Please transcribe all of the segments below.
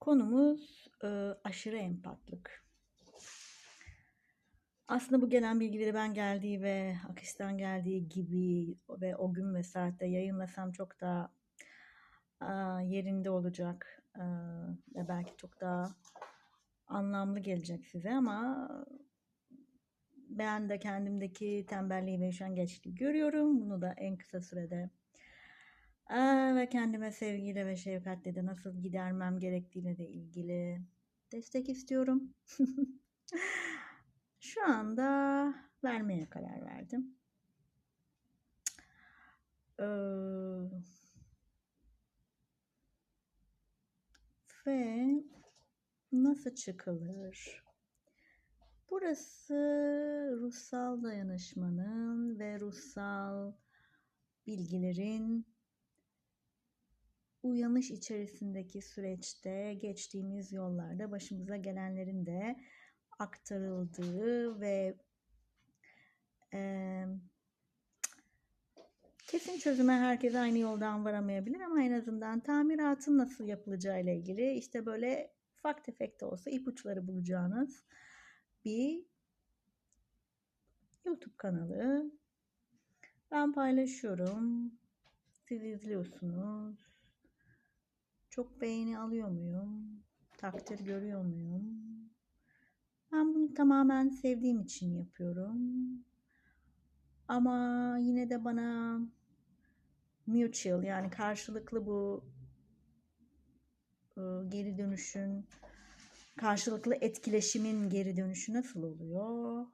Konumuz e, aşırı empatlık. Aslında bu gelen bilgileri ben geldiği ve akıştan geldiği gibi ve o gün ve saatte yayınlasam çok daha aa, yerinde olacak aa, ve belki çok daha anlamlı gelecek size ama ben de kendimdeki tembelliği ve üşengeçliği görüyorum. Bunu da en kısa sürede aa, ve kendime sevgiyle ve şefkatle de nasıl gidermem gerektiğine de ilgili destek istiyorum. Şu anda vermeye karar verdim. Ee, ve nasıl çıkılır? Burası ruhsal dayanışmanın ve ruhsal bilgilerin uyanış içerisindeki süreçte geçtiğimiz yollarda başımıza gelenlerin de aktarıldığı ve e, kesin çözüme herkes aynı yoldan varamayabilir ama en azından tamiratın nasıl yapılacağı ile ilgili işte böyle ufak tefek de olsa ipuçları bulacağınız bir YouTube kanalı. Ben paylaşıyorum. Siz izliyorsunuz. Çok beğeni alıyor muyum? Takdir görüyor muyum? Ben bunu tamamen sevdiğim için yapıyorum. Ama yine de bana mutual yani karşılıklı bu e, geri dönüşün karşılıklı etkileşimin geri dönüşü nasıl oluyor?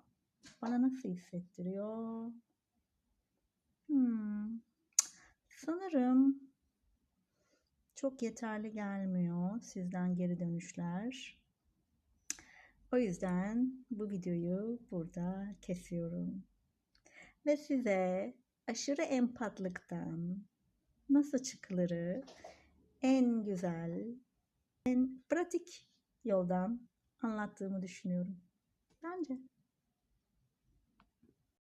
Bana nasıl hissettiriyor? Hmm. Çok yeterli gelmiyor sizden geri dönüşler. O yüzden bu videoyu burada kesiyorum. Ve size aşırı empatlıktan nasıl çıkılırı en güzel, en pratik yoldan anlattığımı düşünüyorum. Bence.